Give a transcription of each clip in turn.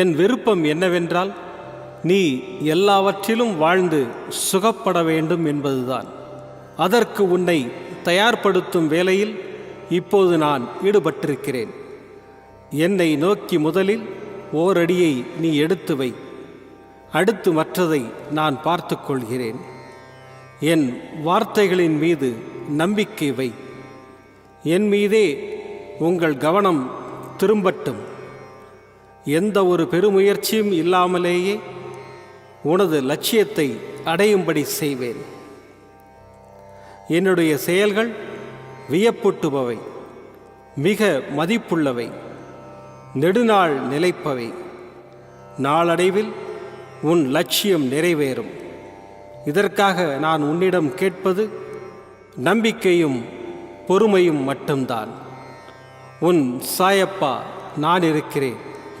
என் விருப்பம் என்னவென்றால் நீ எல்லாவற்றிலும் வாழ்ந்து சுகப்பட வேண்டும் என்பதுதான். அதற்கு உன்னை தயார்படுத்தும் வேலையில் இப்போது நான் ஈடுபட்டிருக்கிறேன். என்னை நோக்கி முதலில் ஓரடியை நீ எடுத்து வை. அடுத்து மற்றதை நான் பார்த்து கொள்கிறேன். என் வார்த்தைகளின் மீது நம்பிக்கை வை. என் மீதே உங்கள் கவனம் திரும்பட்டும். எந்த ஒரு பெருமுயற்சியும் இல்லாமலேயே உனது லட்சியத்தை அடையும்படி செய்வேன். என்னுடைய செயல்கள் வியப்பூட்டுபவை மிக மதிப்புள்ளவை நெடுநாள் நிலைப்பவை. நாளடைவில் உன் லட்சியம் நிறைவேறும். இதற்காக நான் உன்னிடம் கேட்பது நம்பிக்கையும் பொறுமையும் மட்டும்தான். உன் சாயப்பா நான் இருக்கிறேன்.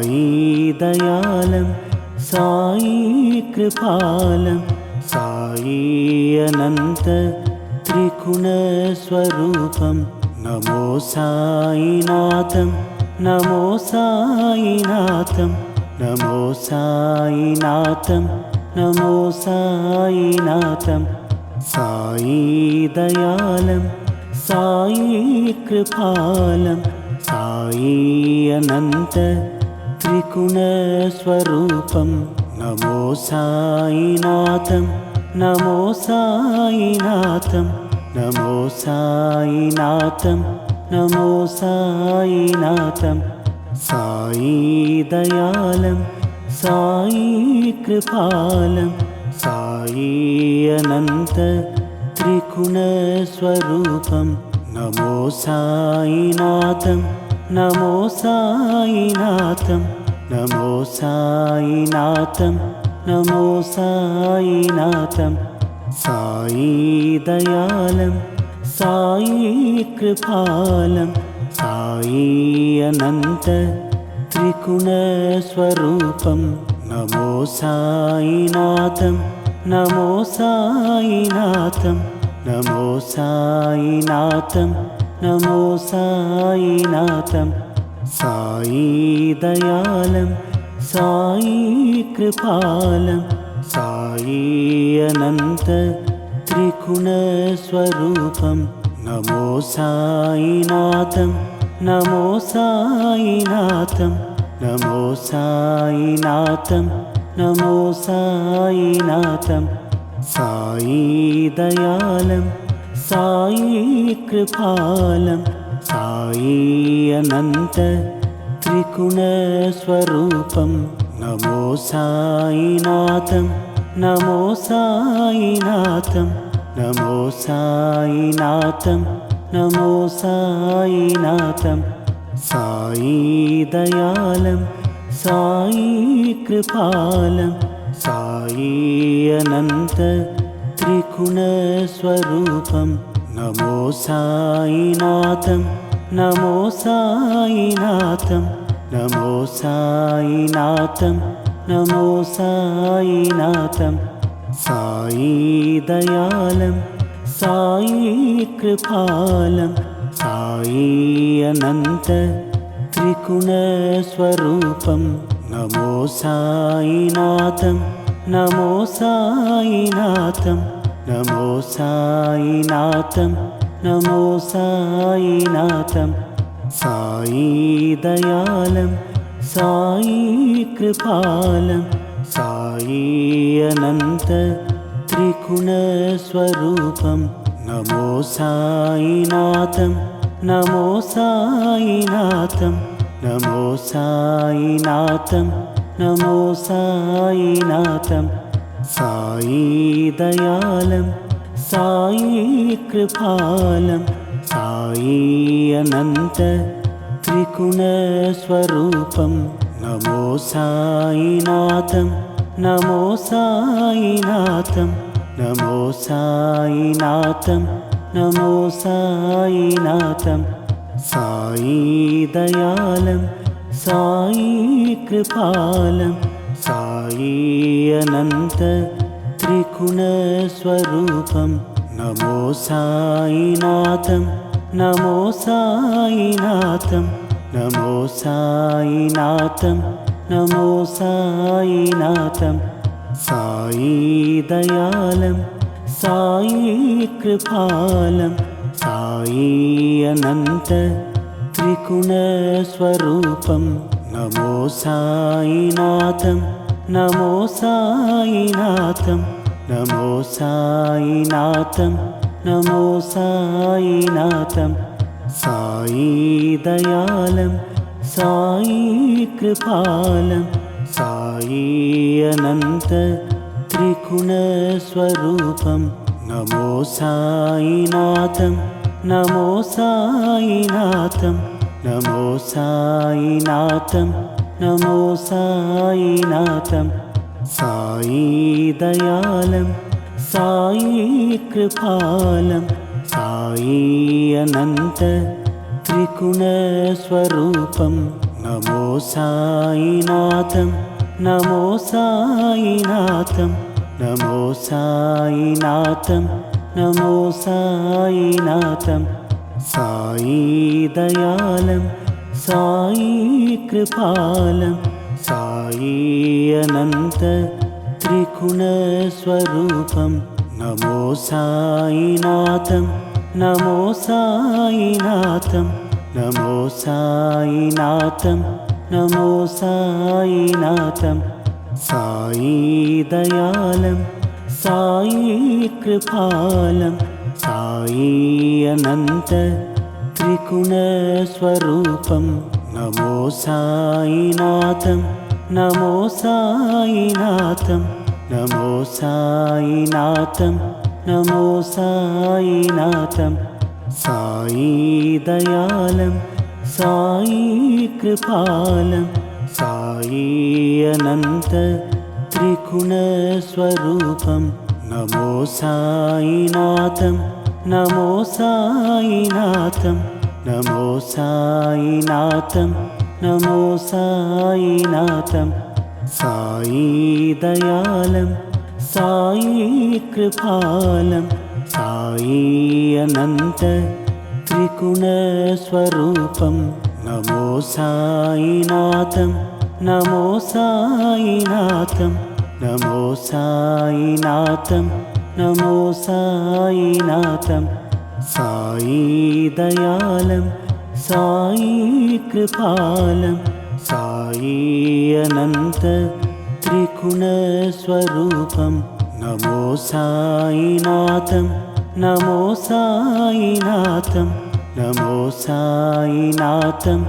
साई दयालं साई कृपालं साई अनन्त त्रिगुणस्वरूपं नमो साईनाथं नमो साईनाथं नमो साईनाथं नमो साईनाथं साई दयालं साई कृपालं साई अनन्त त्रिगुणस्वरूपं नमो साईनाथं नमो साईनाथं नमो साईनाथं नमो साईनाथं साई दयालं साई कृपालं साई अनन्त त्रिगुणस्वरूपं नमो साईनाथं नमो साईनाथं नमो साईनाथं नमो साईनाथं साई दयालं साई कृपालं साई अनन्त त्रिगुणस्वरूपं नमो साईनाथं नमो साईनाथं नमो साईनाथं नमो साईनाथं साई दयालं साई कृपालं साई अनन्त त्रिगुणस्वरूपं नमो साईनाथं नमो साईनाथं नमो साईनाथं नमो साईनाथं साई दयालं साई कृपालं साई अनन्त त्रिगुणस्वरूपं नमो साईनाथं नमो साईनाथं नमो साईनाथं नमो साईनाथं साई दयालं साई कृपालं साई अनन्त त्रिगुणस्वरूपं नमो साईनाथं नमो साईनाथं नमो साईनाथं नमो साईनाथं साई दयालं साई कृपालं साई अनन्त त्रिगुणस्वरूपं नमो साईनाथं नमो साईनाथं नमो साईनाथं नमो साईनाथं साई दयालं साई कृपालं साई अनन्त त्रिगुणस्वरूपं नमो साईनाथं नमो साईनाथं नमो साईनाथं नमो साईनाथं साई दयालं साई कृपालं साई अनन्त त्रिगुणस्वरूपं नमो साईनाथं नमो साईनाथं नमो साईनाथं नमो साईनाथं साई दयालं साई कृपालं साई अनन्त त्रिगुणस्वरूपं नमो साईनाथं नमो साईनाथं नमो साईनाथं नमो साईनाथं साई दयालं साई कृपालं साई अनन्त त्रिगुणस्वरूपं नमो साईनाथं नमो साईनाथं नमो साईनाथं नमो साईनाथं साई दयालं साई कृपालं साई अनन्त त्रिगुणस्वरूपं नमो साईनाथं नमो साईनाथं నమో సాయినాథం నమో సాయినాథం. సాయి దయాళం సాయి కృపాలం. సాయి అనంత త్రిగుణస్వరూపం నమో సాయినాథం నమో సాయినాథం. నమో సాయినాథం నమో సాయినాథం. साई दयालं साई कृपालं साई अनन्त त्रिगुणस्वरूपं नमो साईनाथं नमो साईनाथं नमो साईनाथं नमो साईनाथं साई दयालं साई कृपालं साई अनन्त त्रिगुणस्वरूपं नमो साईनाथं नमो साईनाथं नमो साईनाथं नमो साईनाथं साई दयालं साई कृपालं साई अनन्त त्रिगुणस्वरूपं नमो साईनाथं नमो साईनाथं नमो साईनाथं नमो साईनाथं साई दयालं साई कृपालं साई अनन्त त्रिगुणस्वरूपं नमो साईनाथं नमो साईनाथं नमो साईनाथं नमो साईनाथं। साई दयालं साई कृपालं साई अनन्त त्रिगुणस्वरूपं नमो साईनाथं नमो साईनाथं। नमो साईनाथं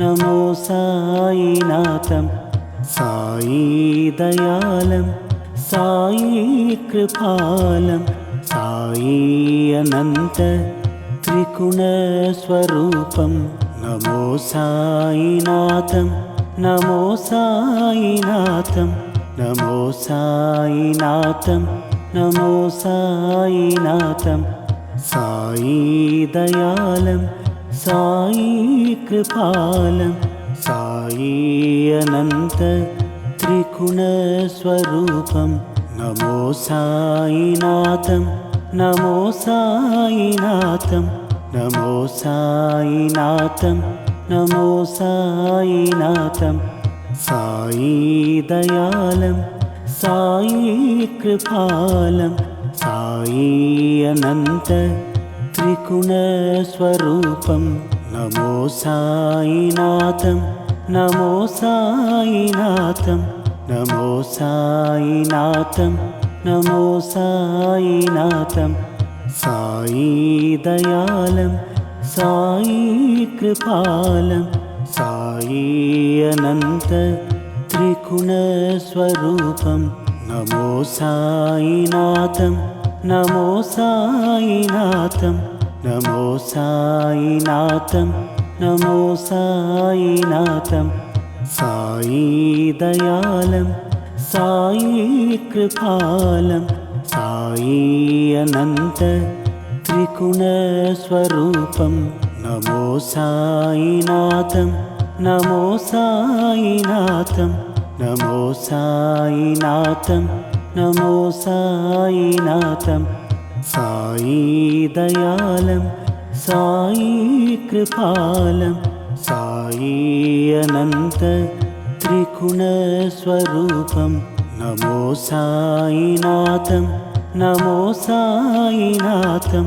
नमो साईनाथं साई दयालं साई कृपालं साई अनन्त त्रिगुणस्वरूपं नमो साईनाथं नमो साईनाथं नमो साईनाथं नमो साईनाथं साई दयालं साई कृपालं साई अनन्त त्रिगुणस्वरूपं नमो साईनाथं नमो साईनाथं नमो साईनाथं नमो साईनाथं साई दयालं साई कृपालं साई अनन्त त्रिगुणस्वरूपं नमो साईनाथं नमो साईनाथं नमो साईनाथं नमो साईनाथं। साई दयालं साई कृपालं साई अनन्त त्रिगुणस्वरूपं नमो साईनाथं नमो साईनाथं नमो साईनाथं नमो साईनाथं साई दयालं साई कृपालं साई अनन्त त्रिगुणस्वरूपं नमो साईनाथं नमो साईनाथं नमो साईनाथं नमो साईनाथं साई दयालं साई कृपालं साई अनन्त त्रिगुणस्वरूपं नमो साईनाथं नमो साईनाथं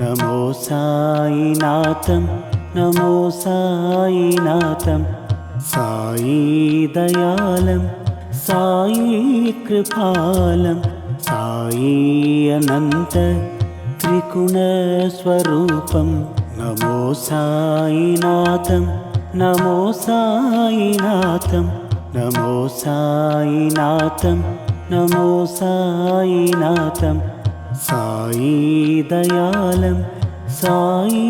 नमो साईनाथं नमो साईनाथं साई दयालं साई कृपालं साई अनन्त त्रिगुणस्वरूपं नमो साईनाथं नमो साईनाथं नमो साईनाथं नमो साईनाथं साई दयालं साई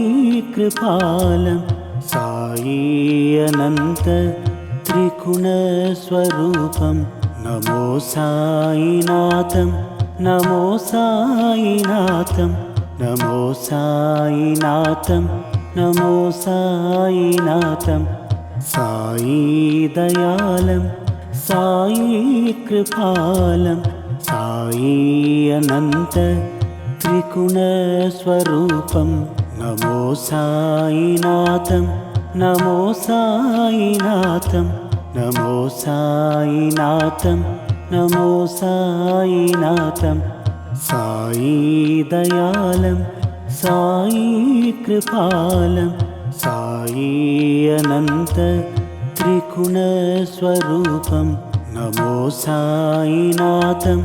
कृपालं साई अनन्त त्रिगुणस्वरूपं नमो साईनाथं नमो साईनाथं नमो साईनाथं नमो साईनाथं साई दयालं साई कृपालं साई अनन्त त्रिगुणस्वरूपं नमो साईनाथं नमो साईनाथं नमो साईनाथं नमो साईनाथं। साई दयालं साई कृपालं साई अनन्त त्रिगुणस्वरूपं नमो साईनाथं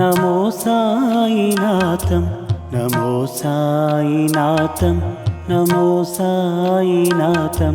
नमो साईनाथं। नमो साईनाथं नमो साईनाथं